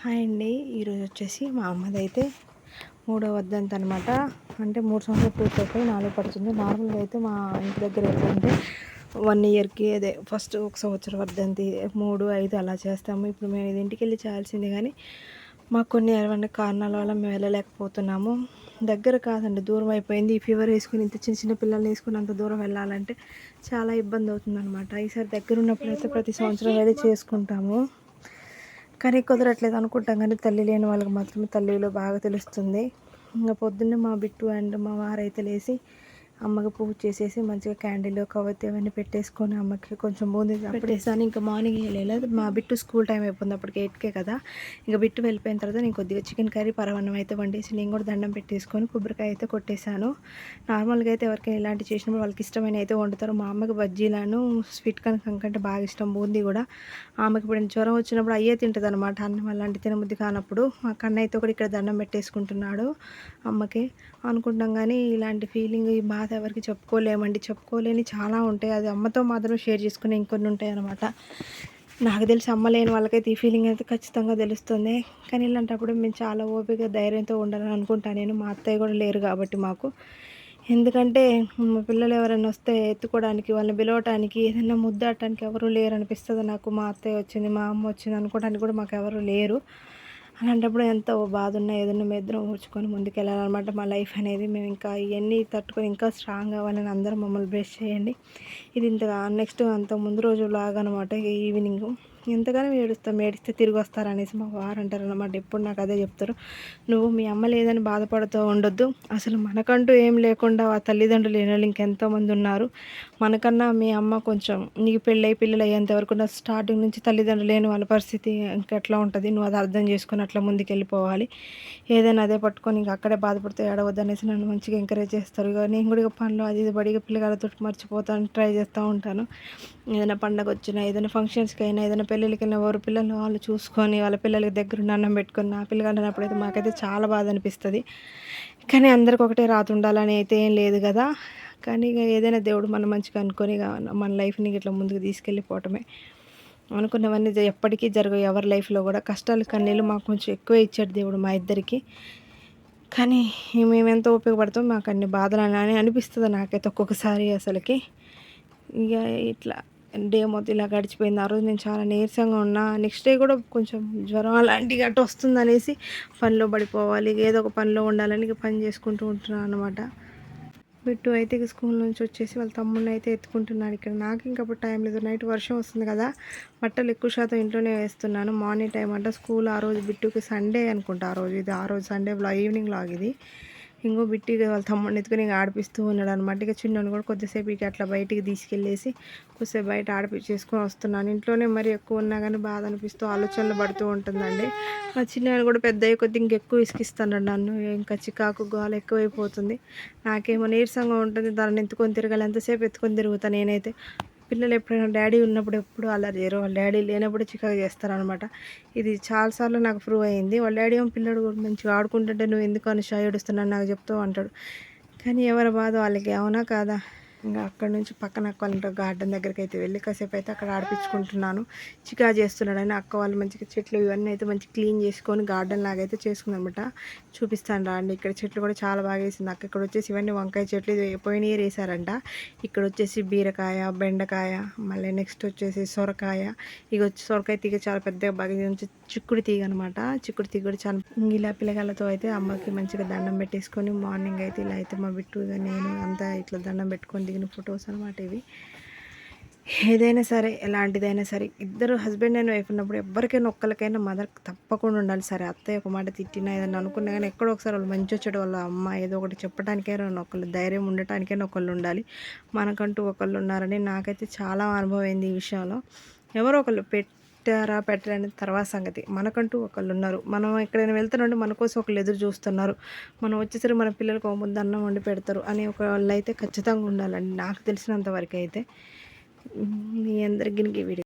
Hi అండి. ఈరోజు వచ్చేసి మా అమ్మది అయితే మూడో వద్దంత అనమాట అంటే మూడు సంవత్సరాలు పూర్తి అయిపోయి నాలుగు పడుతుంది. నార్మల్గా అయితే మా ఇంటి దగ్గర ఏంటంటే వన్ ఇయర్కి అదే ఫస్ట్ ఒక సంవత్సరం వద్దంతి మూడు ఐదు అలా చేస్తాము. ఇప్పుడు మేము ఇది ఇంటికి వెళ్ళి చేయాల్సింది కానీ మాకు కొన్ని ఏమైనా కారణాల వల్ల మేము వెళ్ళలేకపోతున్నాము. దగ్గర కాదండి దూరం అయిపోయింది. ఈ ఫీవర్ వేసుకుని ఇంత చిన్న చిన్న పిల్లల్ని వేసుకుని అంత దూరం వెళ్ళాలంటే చాలా ఇబ్బంది అవుతుంది అనమాట ఈసారి దగ్గర ఉన్నప్పుడు అయితే ప్రతి సంవత్సరం వెళ్ళి చేసుకుంటాము. కానీ కుదరట్లేదు అనుకుంటాం కానీ తల్లి లేని వాళ్ళకి మాత్రమే తల్లిలో బాగా తెలుస్తుంది. ఇంకా పొద్దున్నే మా బిట్టు అండ్ మా వారైతే లేచి అమ్మకి పూజ చేసేసి మంచిగా క్యాండిల్ కవతి అవన్నీ పెట్టేసుకొని అమ్మకి కొంచెం బూందీ పెట్టేసాను ఇంకా మార్నింగ్ వెళ్ళలేదు మా బిట్టు స్కూల్ టైం అయిపోయింది అప్పటికి ఎయిట్కే కదా. ఇంకా బిట్టు వెళ్ళిపోయిన తర్వాత నేను కొద్దిగా చికెన్ కర్రీ పరవన్నం అయితే వండేసి నేను కూడా దండం పెట్టేసుకొని కొబ్బరికాయ అయితే కొట్టేశాను. నార్మల్గా అయితే ఎవరికైనా ఇలాంటి చేసినప్పుడు వాళ్ళకి ఇష్టమైన అయితే వండుతారు. మా అమ్మకి బజ్జీలను స్వీట్ కనుక కంటే బాగా ఇష్టం బూందీ కూడా. ఆమెకి ఇప్పుడు జ్వరం వచ్చినప్పుడు అయ్యే తింటుంది అనమాట అన్నం అలాంటి తినబుద్ధి కానప్పుడు మా కన్న అయితే కూడా ఇక్కడ దండం పెట్టేసుకుంటున్నాడు అమ్మకి. అనుకుంటాం కానీ ఇలాంటి ఫీలింగ్ బాగా బాధ ఎవరికి చెప్పుకోలేమండి. చెప్పుకోలేని చాలా ఉంటాయి. అది అమ్మతో మాత్రం షేర్ చేసుకునే ఇంకొన్ని ఉంటాయి అనమాట నాకు తెలిసి అమ్మ లేని వాళ్ళకైతే ఈ ఫీలింగ్ అయితే ఖచ్చితంగా తెలుస్తుంది. కానీ ఇలాంటప్పుడు మేము చాలా ఓపిక ధైర్యంతో ఉండాలని అనుకుంటాను నేను మా అత్తయ్య కూడా లేరు కాబట్టి మాకు. ఎందుకంటే మా పిల్లలు ఎవరైనా వస్తే ఎత్తుకోవడానికి వాళ్ళని పిలవటానికి ఏదైనా ముద్దాడటానికి ఎవరు లేరు అనిపిస్తుంది నాకు మా అత్తయ్య వచ్చింది మా అమ్మ వచ్చింది అనుకోవడానికి కూడా మాకు ఎవరు లేరు. అలాంటప్పుడు ఎంత బాధ ఉన్నా ఏదైనా మెద్దరం ఊర్చుకొని ముందుకెళ్ళాలన్నమాట. మా లైఫ్ అనేది మేము ఇంకా ఇవన్నీ తట్టుకొని ఇంకా స్ట్రాంగ్ అవ్వాలని అందరూ మమ్మల్ని బ్రెష్ చేయండి. ఇది ఇంతగా నెక్స్ట్ అంత ముందు రోజు లాగా అనమాట ఈవినింగ్ ఎంతగానో ఏడుస్తాం ఏడిస్తే తిరిగి వస్తారనేసి మా వారు అంటారు అనమాట ఎప్పుడు నాకు అదే చెప్తారు. నువ్వు మీ అమ్మ లేదని బాధపడుతూ ఉండొద్దు. అసలు మనకంటూ ఏం లేకుండా ఆ తల్లిదండ్రులు లేని వాళ్ళు ఇంకెంతోమంది ఉన్నారు. మనకన్నా మీ అమ్మ కొంచెం నీకు పెళ్ళై పిల్లలు అయ్యేంత వరకు స్టార్టింగ్ నుంచి తల్లిదండ్రులు లేని వాళ్ళ పరిస్థితి ఇంకెట్లా ఉంటుంది? నువ్వు అది అర్థం చేసుకుని అట్లా ముందుకెళ్ళిపోవాలి. ఏదైనా అదే పట్టుకొని ఇంక అక్కడే బాధపడితే ఏడవద్దు అనేసి నన్ను మంచిగా ఎంకరేజ్ చేస్తారు. ఇక నేను కూడా పనులు అది ఇది బడిగా పిల్లగాళ్ళతో మర్చిపోతాను ట్రై చేస్తూ ఉంటాను. ఏదైనా పండగ వచ్చినా ఏదైనా ఫంక్షన్స్కి అయినా ఏదైనా పెళ్ళిళ్ళకి వెళ్ళిన ఎవరు పిల్లలు వాళ్ళు చూసుకొని వాళ్ళ పిల్లలకి దగ్గర అన్నం పెట్టుకుని నా పిల్లలు అన్నప్పుడైతే మాకైతే చాలా బాధ అనిపిస్తుంది. కానీ అందరికి ఒకటే రాతుండాలని అయితే ఏం లేదు కదా. కానీ ఇక ఏదైనా దేవుడు మనం మంచిగా అనుకొని మన లైఫ్ని ఇట్లా ముందుకు తీసుకెళ్ళిపోవటమే. అనుకున్నవన్నీ ఎప్పటికీ జరగవు. ఎవరి లైఫ్లో కూడా కష్టాలు కన్నీళ్ళు మాకు కొంచెం ఎక్కువ ఇచ్చాడు దేవుడు మా ఇద్దరికి. కానీ మేము ఎంతో ఉపయోగపడతాం మాకు అన్ని బాధలు అని అనిపిస్తుంది నాకైతే ఒక్కొక్కసారి అసలుకి. ఇక ఇట్లా డే మొత్తం ఇలా గడిచిపోయింది. ఆ రోజు నేను చాలా నీరసంగా ఉన్నా. నెక్స్ట్ డే కూడా కొంచెం జ్వరం అలాంటి గట్ట వస్తుంది అనేసి పనిలో పడిపోవాలి ఏదో ఒక పనిలో ఉండాలని పని చేసుకుంటూ ఉంటున్నాను అనమాట బిట్టు అయితే స్కూల్ నుంచి వచ్చేసి వాళ్ళ తమ్ముడిని అయితే ఎత్తుకుంటున్నాడు ఇక్కడ నాకు ఇంకప్పుడు టైం లేదు. నైట్ వర్షం వస్తుంది కదా బట్టలు ఎక్కువ శాతం ఇంట్లోనే వేస్తున్నాను. మార్నింగ్ టైం అంటే స్కూల్ ఆ రోజు బిట్టుకి సండే అనుకుంటా ఆ రోజు ఇది ఆ రోజు సండే ఈవినింగ్ లాగ్ ఇది. ఇంకో బిట్టి వాళ్ళ తమ్ముడిని ఎత్తుకుని ఇంకా ఆడిపిస్తూ ఉన్నాడు అనమాట ఇక చిన్నోని కూడా కొద్దిసేపు ఇక అట్లా బయటికి తీసుకెళ్ళేసి కొద్దిసేపు బయట ఆడిపించేసుకొని వస్తున్నాను. ఇంట్లోనే మరి ఎక్కువ ఉన్నా కానీ బాధ అనిపిస్తూ ఆలోచనలు పడుతూ ఉంటుందండి. మా చిన్న కూడా పెద్ద కొద్ది ఇంకెక్కువ ఇసుకిస్తాడు నన్ను. ఇంకా చికాకు గోల ఎక్కువైపోతుంది. నాకేమో నీరసంగా ఉంటుంది. దాన్ని ఎత్తుకొని తిరగాలి. ఎంతసేపు ఎత్తుకొని తిరుగుతాను నేనైతే. పిల్లలు ఎప్పుడైనా డాడీ ఉన్నప్పుడు ఎప్పుడు అలా చేయరు. వాళ్ళ డాడీ లేనప్పుడు చికాకు చేస్తారనమాట ఇది చాలాసార్లు నాకు ప్రూవ్ అయింది. వాళ్ళ డాడీ ఏమో పిల్లడు కూడా మంచిగా ఆడుకుంటుంటే నువ్వు ఎందుకు అని షాయి ఏడుస్తున్నాను నాకు చెప్తూ అంటాడు. కానీ ఎవరి బాధ వాళ్ళకి అవునా కాదా? ఇంకా అక్కడ నుంచి పక్కన అక్క వాళ్ళ గార్డెన్ దగ్గరికి అయితే వెళ్ళి కాసేపు అయితే అక్కడ ఆడిపించుకుంటున్నాను. చికా చేస్తున్నాడని అక్క వాళ్ళు మంచిగా చెట్లు ఇవన్నీ అయితే మంచి క్లీన్ చేసుకొని గార్డెన్ లాగా అయితే చేసుకుందనమాట. చూపిస్తాను రాండి. ఇక్కడ చెట్లు కూడా చాలా బాగా వేసింది అక్క. ఇక్కడ వచ్చేసి ఇవన్నీ వంకాయ చెట్లు పోయిన ఇయర్ వేసారంట ఇక్కడ వచ్చేసి బీరకాయ బెండకాయ మళ్ళీ నెక్స్ట్ వచ్చేసి సొరకాయ. ఇక వచ్చి సొరకాయ తీగ చాలా పెద్దగా బాగా చిక్కుడు తీగ అనమాట. చిక్కుడు తీగ కూడా చాలా ఇలా పిల్లగాళ్ళతో అయితే అమ్మకి మంచిగా దండం పెట్టేసుకొని మార్నింగ్ అయితే ఇలా అయితే మా బిట్టు నేను అంతా ఇట్లా దండం పెట్టుకొని దిగిన ఫొటోస్ అనమాట ఇవి. ఏదైనా సరే ఎలాంటిదైనా సరే ఇద్దరు హస్బెండ్ అండ్ వైఫ్ ఉన్నప్పుడు ఎవరికైనా ఒక్కరికైనా మదర్ తప్పకుండా ఉండాలి. సరే అత్తయ్య ఒక మాట తిట్టినా ఏదైనా అనుకున్నా కానీ ఎక్కడో ఒకసారి వాళ్ళు మంచి వచ్చాడు వాళ్ళ అమ్మ ఏదో ఒకటి చెప్పడానికైనా ఒకళ్ళు ధైర్యం ఉండటానికైనా ఒకళ్ళు ఉండాలి. మనకంటూ ఒకళ్ళు ఉన్నారని నాకైతే చాలా అనుభవం అయింది ఈ విషయంలో. ఎవరో ఒకళ్ళు పెట్టారా పెట్టారని తర్వాత సంగతి. మనకంటూ ఒకళ్ళు ఉన్నారు మనం ఎక్కడైనా వెళ్తానంటే మన కోసం ఒకళ్ళు ఎదురు చూస్తున్నారు. మనం వచ్చేసరికి మన పిల్లలకు ముందు అన్నం వండి పెడతారు అని ఒక వాళ్ళు అయితే ఖచ్చితంగా ఉండాలండి. నాకు తెలిసినంత వరకు అయితే. మీ అందరికీ వీడియో